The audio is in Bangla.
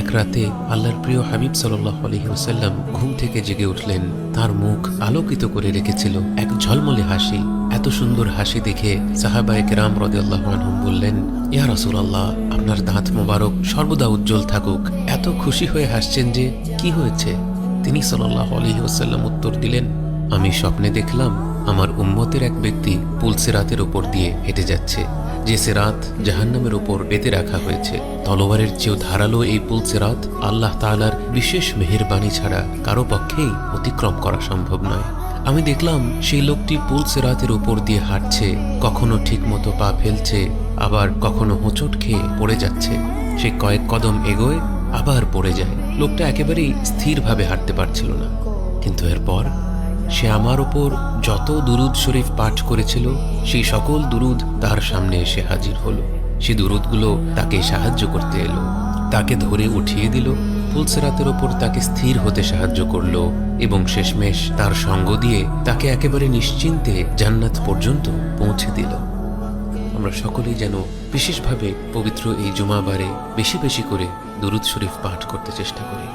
এক রাতে আল্লাহর প্রিয় হাবিব সাল্লাহ আলহিউসাল্লাম ঘুম থেকে জেগে উঠলেন। তার মুখ আলোকিত করে রেখেছিল এক ঝলমলে হাসি। এত সুন্দর হাসি দেখে সাহাবায়ে কেরাম রদাল্লাহ আনহুম বললেন, ইয়া রাসূলুল্লাহ, আপনার দাঁত মোবারক সর্বদা উজ্জ্বল থাকুক। এত খুশি হয়ে হাসছেন যে কি হয়েছে? তিনি সাল্লাহ আলহিউসাল্লাম উত্তর দিলেন আমি স্বপ্নে দেখলাম আমার উম্মতের এক ব্যক্তি পুলসেরাতের ওপর দিয়ে হেঁটে যাচ্ছে, যে সেরাত জাহান্নামের ওপর বেঁধে রাখা হয়েছে। তলোয়ারের চেয়েও ধারালো এই পুলসেরাত আল্লাহ তালার বিশেষ মেহেরবাণী ছাড়া কারও পক্ষেই অতিক্রম করা সম্ভব নয়। আমি দেখলাম সেই লোকটি পুলসেরাতের উপর দিয়ে হাঁটছে, কখনো ঠিকমতো পা ফেলছে, আবার কখনো হোঁচট খেয়ে পড়ে যাচ্ছে। সে কয়েক কদম এগোয়, আবার পড়ে যায়। লোকটা একেবারেই স্থিরভাবে হাঁটতে পারছিল না। কিন্তু এরপর সে আমার ওপর যত দুরুদ শরীফ পাঠ করেছিল, সেই সকল দুরুদ তার সামনে এসে হাজির হলো। সে দুরুদগুলো তাকে সাহায্য করতে এলো, তাকে ধরে উঠিয়ে দিল, ফুলসেরাতের ওপর তাকে স্থির হতে সাহায্য করল এবং শেষমেশ তার সঙ্গ দিয়ে তাকে একেবারে নিশ্চিন্তে জান্নাত পর্যন্ত পৌঁছে দিল। আমরা সকলেই যেন বিশেষভাবে পবিত্র এই জুমাবারে বেশি বেশি করে দুরুদ শরীফ পাঠ করতে চেষ্টা করি।